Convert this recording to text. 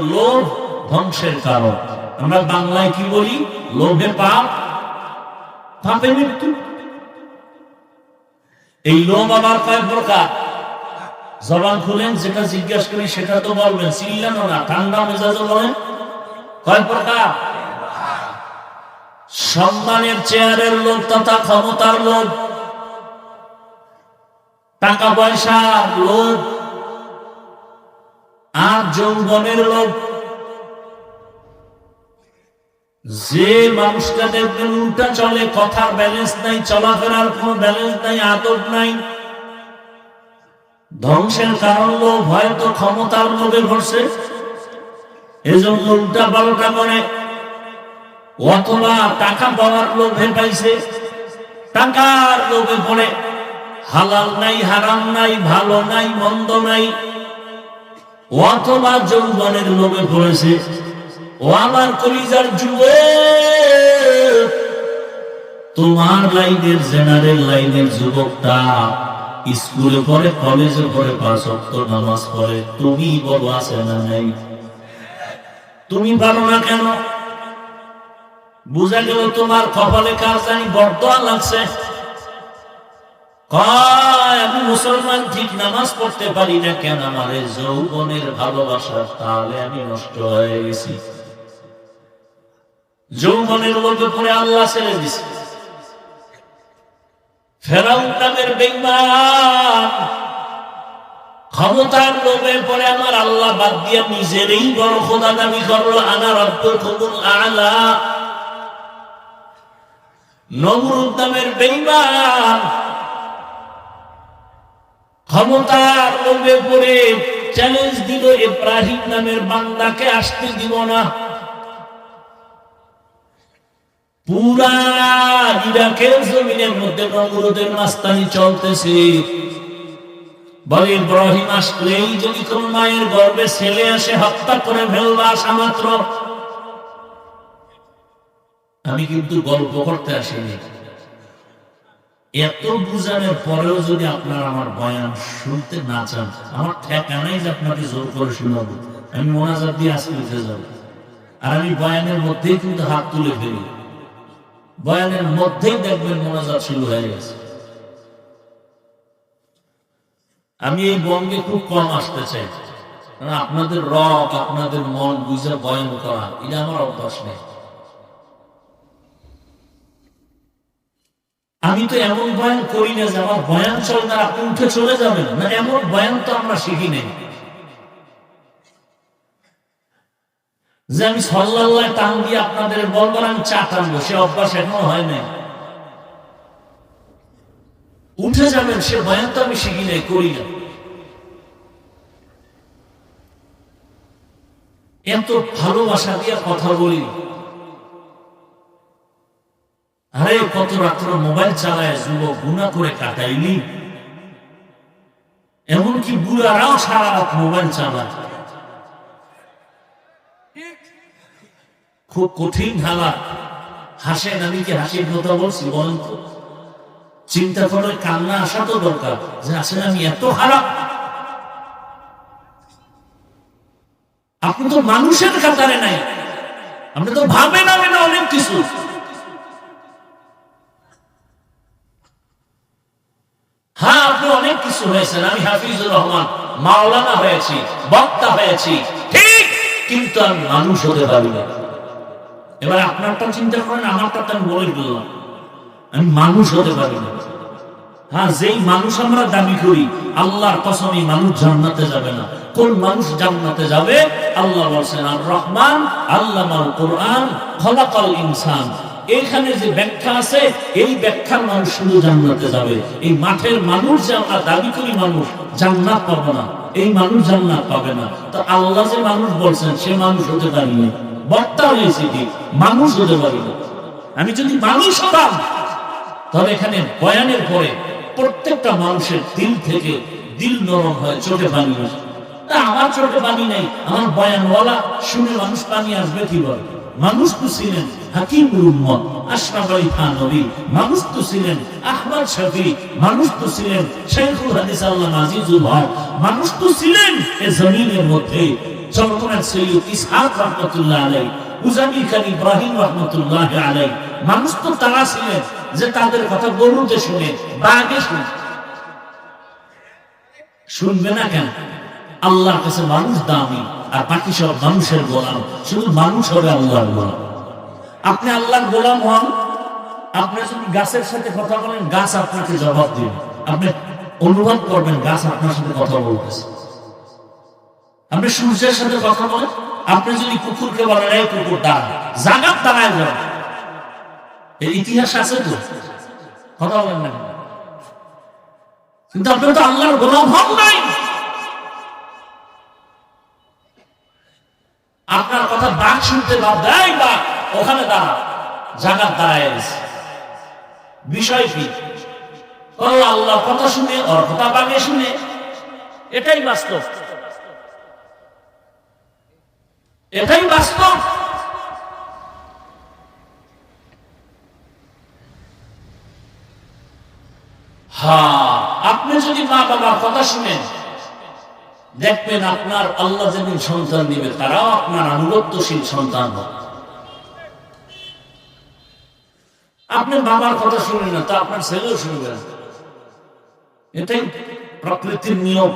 লোভ ধ্বংসের কারণ আমরা বাংলায় কি বলি? পাপ, পাপে মৃত্যু। এই লোভ আবার প্রকার। জবান খুলেন, যেটা জিজ্ঞাসা করি সেটা তো বলবেন। না, ঠান্ডা বলেন। প্রকার। সম্মানের চেয়ারের লোভ তথা ক্ষমতার লোভ। টাকা পয়সা লোভ। আর যৌবনের লোভ। যে মানুষটা দেখবেন উল্টা চলে, কথার ব্যালেন্স নাই, চলাফেরার কোনো ব্যালেন্স নাই, আদব নাই। ধ্বংসের কারণ লোভ হয়তো ক্ষমতার লোভে ঘটছে এজন্য উল্টা পাল্টা করে। অথবা টাকা পাওয়ার লোভে পাইছে, টাকার লোভে পড়ে। হালাল নাই, হারাম নাই, ভালো নাই, মন্দ নাই। অথবা যৌবনের লোভে পড়েছে ও আমার কলিজার যুব তোমার লাইনের জেনারেল লাইনের যুবকটা স্কুলে পড়ে, কলেজে পড়ে, পাঁচ অক্ট নামাজ পড়ে। তুমি বলো আছে না নাই? তুমি পারো না কেন? বুঝা গেল তোমার কপালে কাজ জানি বর্তমান লাগছে। আমি মুসলমান ঠিক নামাজ পড়তে পারি না কেন? আমার যৌবনের ভালোবাসা, তাহলে আমি নষ্ট হয়ে গেছি। যৌবনের লোকে পরে আল্লাহ ছেড়ে দিছে। ফেরাউন নামের বেইমান, ক্ষমতার লোভে পরে আমার আল্লাহ বাদ দিয়া নিজেরই বড় খোদা দাবি করল, আনা রব্ব খবুল আলা। নমরুদ নামের ক্ষমতার লোভে পড়ে চ্যালেঞ্জ দিল ইব্রাহিম নামের বান্দাকে আসতে দিব না। যদি মায়ের গর্বে ছেলে আসে, হত্যা করে ফেলবা আসা মাত্র। আমি কিন্তু গল্প করতে আসিনি। এত বুঝানোর পরেও যদি আপনার আমার বয়ান শুনতে না চান, আমার ঠেকানাই যে আপনাকে জোর করে শোনাবো। আমি মোনাজাত দিয়ে আজকে উঠে যাব। আর আমি বয়ানের মধ্যেই কিন্তু হাত তুলে ফেলি। বয়ানের মধ্যেই দেখবেন মোনাজাত শুরু হয়ে গেছে। আমি এই বঙ্গে খুব কম আসতে চাই। কারণ আপনাদের রক আপনাদের মন বুঝে বয়ান করা, এটা আমার অভ্যাস নেই। আমি তো এমন বয়ান করি না যে আমার বয়ান চল আপনি উঠে চলে যাবেন না। এমন বয়ান তো আমরা শিখি নেই। যে আমি টান দিয়ে আপনাদের বলবার আমি চা টানবো, সে অভ্যাস এখনও হয় নাই। উঠে যাবেন, সে বয়ান তো আমি শিখি নাই, করি না। এত ভালোবাসা দিয়ে কথা বলি। আরে, কত রাত্র মোবাইল চালায় যুবক, গুণা করে কাটাইলি? এমনকি বুড়ারাও সারা রাত মোবাইল চালায়। খুব কঠিন হালাত হাসেন আমি কি হাসির কথা বলছি, বলেন তো। চিন্তা করে কান্না আসা তো দরকার, যে আসলে আমি এত খারাপ। আপনি তো মানুষের কাতারে নাই। আপনি তো ভাবেন আমি না অনেক কিছু হ্যাঁ আপনি হয়েছেন, আমি হাফিজুর রহমান, মাওলানা হয়েছি, বক্তা হয়েছি। ঠিক, কিন্তু আমি মানুষ হতে পারি না। এবার আপনারটা চিন্তা করেন, আমারটা তো আমি বলে দিলাম। আমি মানুষ হতে পারি না। হ্যাঁ যেই মানুষ আমরা দাবি করি, আল্লাহর কসম, এই মানুষ জান্নাতে যাবে না। কোন মানুষ জান্নাতে যাবে? আল্লাহ বলছেন, আর রহমান আল্লাহ কোরআন খলাকাল ইনসান। এইখানে যে ব্যাখ্যা আছে, এই ব্যাখ্যার মানুষ শুধু জান্নাতে যাবে। এই মাঠের মানুষ যে আমরা দাবি করি মানুষ, জান্নাত পাবো না। এই মানুষ জান্নাত পাবে না। তো আল্লাহ যে মানুষ বলছেন, সে মানুষ হতে পারি না বক্তা হয়েছে কি? মানুষ হতে পারি না আমি যদি মানুষ হতাম তাহলে এখানে বয়ানের পরে প্রত্যেকটা মানুষের দিল থেকে দিল নরম হয়, চোখে আসে আমার চোখে নেই। আমার বয়ানওয়ালা শুনে মানুষ আসবে কি মানুষ তো ছিলেন আশরাফ মানুষ তো ছিলেন আহমদ শফি। মানুষ তো ছিলেন শেখুল হাদিস আল্লাহ আজিজুল হক। মানুষ তো ছিলেন এ জমিনের মধ্যে। সৈয়দ ইসহাক রহমতুল্লাহ আলাই খান ইব্রাহিম রহমতুল্লাহ আলাই মানুষ তো তারা ছিলেন যে তাদের কথা গরুতে শুনে, বাঘে শুনে। শুনবে না কেন? আল্লাহর কাছে মানুষ দামি, আর বাকি সব মানুষের গোলাম। শুধু মানুষ হবে আল্লাহর গোলাম। আপনি আল্লাহর গোলাম হন, আপনি যদি গাছের সাথে কথা বলেন, গাছ আপনাকে জবাব দিবে। আপনি অনুভব করবেন, গাছ আপনার সাথে কথা বলতেছে। আপনি সূর্যের সাথে কথা বলেন, আপনি যদি কুকুরকে বলেন, এই কুকুর, দাঁড়। জাগাত দাঁড়ায় যান এর ইতিহাস আছে তো? কথা বলেন না কিন্তু আপনি তো আল্লাহর গোলাম হন নাই। আপনার কথা বাঘ শুনতে বাদ দেয় বা ওখানে দাঁড়া জাগাত দাঁড়ায় বিষয় কি? আল্লাহ কথা শুনে, ওর কথা বাগে শুনে। এটাই বাস্তব। এটাই বাস্তব। হ্যাঁ আপনি যদি মা বাবার কথা শুনেন দেখবেন আপনার আল্লাহ যেদিন সন্তান দিবে তারাও আপনার আনুগত্যশীল সন্তান হবে আপনি বাবার কথা শুনবেন না, তা আপনার ছেলেও শুনবে না। এটাই প্রকৃতির নিয়ম।